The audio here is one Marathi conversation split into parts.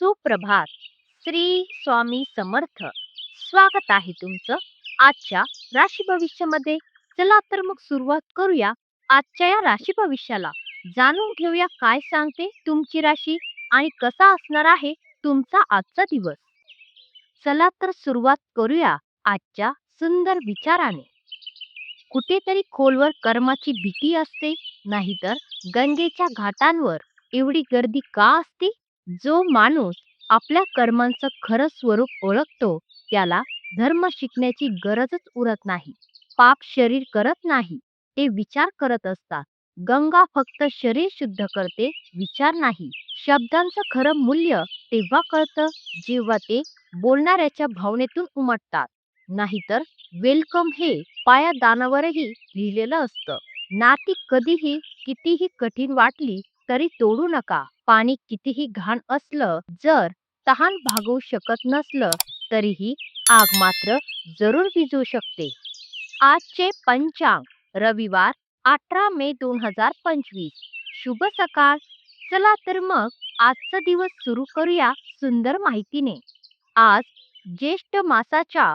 सुप्रभात. श्री स्वामी समर्थ. स्वागत आहे तुमचं आजच्या राशी भविष्यामध्ये. चला तर मग सुरुवात करूया आजच्या या राशी भविष्याला. जाणून घेऊया काय सांगते तुमची राशी आणि कसा असणार आहे तुमचा आजचा दिवस. चला तर सुरुवात करूया आजच्या सुंदर विचाराने. कुठेतरी खोलवर कर्माची भीती असते नाहीतर गंगेच्या घाटांवर एवढी गर्दी का असते? जो माणूस आपल्या कर्मांचं खरं स्वरूप ओळखतो त्याला धर्म शिकण्याची गरजच उरत नाही. पाप शरीर करत नाही ते विचार करत असतात. गंगा फक्त शरीर शुद्ध करते विचार नाही. शब्दांचं खरं मूल्य तेव्हा कळतं जेव्हा ते बोलणाऱ्याच्या भावनेतून उमटतात. नाहीतर वेलकम हे पाया दानावरही लिहिलेलं असतं. नाती कधीही कितीही कठीण वाटली तरी तोडू नका. पाणी कितीही घाण असलं जर तहान भागवू शकत नसलं तरीही आग मात्र जरूर विजू शकते. आजचे पंचांग रविवार अठरा मे दोन हजार पंचवीस. शुभ सकाळ. चला तर मग आजचा दिवस सुरू करूया सुंदर माहितीने. आज ज्येष्ठ मासाच्या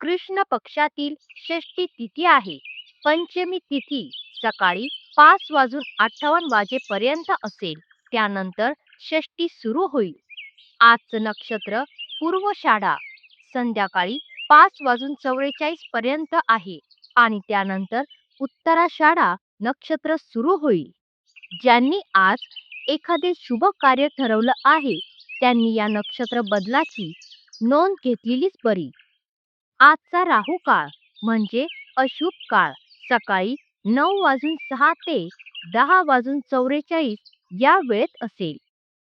कृष्ण पक्षातील षष्टी तिथी आहे. पंचमी तिथी सकाळी पाच वाजून अठ्ठावन्न वाजेपर्यंत असेल. त्यानंतर षष्टी सुरू होईल. आजचं नक्षत्र पूर्वषाढा संध्याकाळी पाच वाजून चौवेचाळीस पर्यंत आहे आणि त्यानंतर उत्तराषाढा नक्षत्र सुरू होईल. ज्यांनी आज एखादे शुभ कार्य ठरवलं आहे त्यांनी या नक्षत्र बदलाची नोंद घेतलेलीच बरी. आजचा राहू काळ म्हणजे अशुभ काळ. सकाळी नऊ वाजून सहा ते दहा वाजून चौवेचाळीस या वेळेत असेल.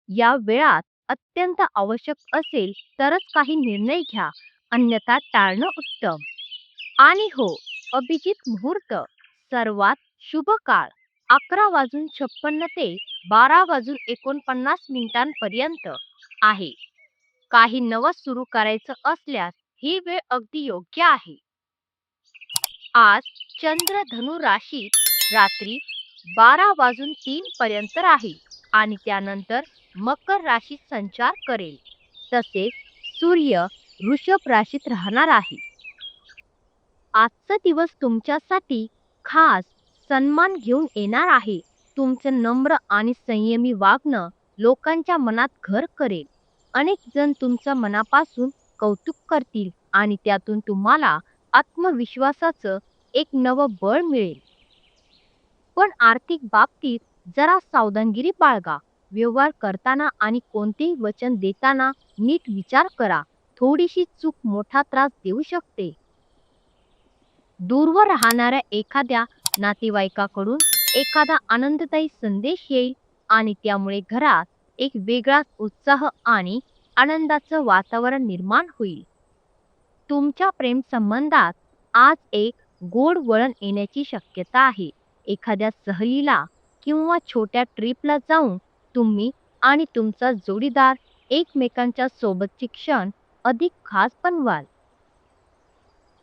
या वेळात अत्यंत आवश्यक असेल तरच काही निर्णय घ्या अन्यथा टाळणं उत्तम. आणि हो अभिजित मुहूर्त सर्वात शुभ काळ अकरा वाजून छप्पन्न ते बारा वाजून एकोणपन्नास मिनिटांपर्यंत आहे. काही नवं सुरू करायचं असल्यास ही वेळ अगदी योग्य आहे. आज चंद्र धनु राशीत रात्री बारा वाजून तीन पर्यंत राहील आणि त्यानंतर मकर राशीत संचार करेल. तसेच सूर्य वृषभ राशीत राहणार आहे. आजचा दिवस तुमच्यासाठी खास सन्मान घेऊन येणार आहे. तुमचं नम्र आणि संयमी वागणं लोकांच्या मनात घर करेल. अनेक जण तुमचं मनापासून कौतुक करतील आणि त्यातून तुम्हाला आत्मविश्वासाचं एक नवं बळ मिळेल. पण आर्थिक बाबतीत जरा सावधानगिरी बाळगा. व्यवहार करताना आणि कोणतेही वचन देताना नीट विचार करा. थोडीशी चूक मोठा त्रास देऊ शकते. दूरवर राहणाऱ्या एखाद्या नातेवाईकाकडून एखादा आनंददायी संदेश येईल आणि त्यामुळे घरात एक वेगळाच उत्साह आणि आनंदाचं वातावरण निर्माण होईल. तुमच्या प्रेम संबंधात आज एक गोड वळण येण्याची शक्यता आहे. एखाद्या सहलीला किंवा छोट्या ट्रिपला जाऊन तुम्ही आणि तुमचा जोडीदार एकमेकांच्या सोबतचे क्षण अधिक खास बनवाल.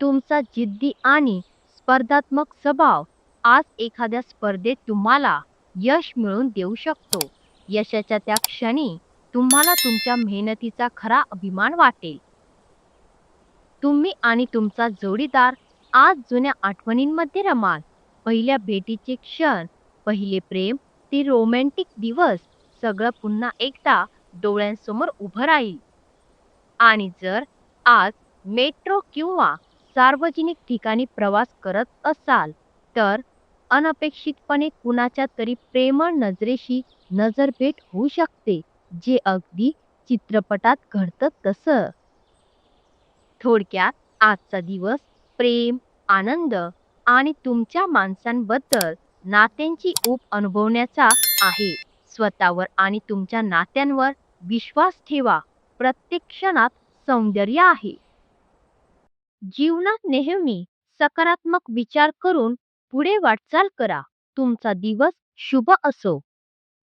तुमचा जिद्दी आणि स्पर्धात्मक स्वभाव आज एखाद्या स्पर्धेत तुम्हाला यश मिळवून देऊ शकतो. यशाच्या त्या क्षणी तुम्हाला तुमच्या मेहनतीचा खरा अभिमान वाटेल. तुम्ही आणि तुमचा जोडीदार आज जुन्या आठवणींमध्ये रमाल. पहिल्या भेटीचे क्षण पहिले प्रेम ते रोमॅन्टिक दिवस सगळं पुन्हा एकदा डोळ्यांसमोर उभं राहील. आणि जर आज मेट्रो किंवा सार्वजनिक ठिकाणी प्रवास करत असाल तर अनपेक्षितपणे कुणाच्या तरी प्रेमळ नजरेशी नजरभेट होऊ शकते जे अगदी चित्रपटात घडतं तसं. थोडक्यात आजचा दिवस प्रेम आनंद आणि तुमच्या माणसांबद्दल नात्यांची ऊब अनुभवण्याचा आहे. स्वतःवर आणि तुमच्या नात्यांवर विश्वास ठेवा. प्रत्येक क्षणात सौंदर्य आहे. जीवनात नेहमी सकारात्मक विचार करून पुढे वाटचाल करा. तुमचा दिवस शुभ असो.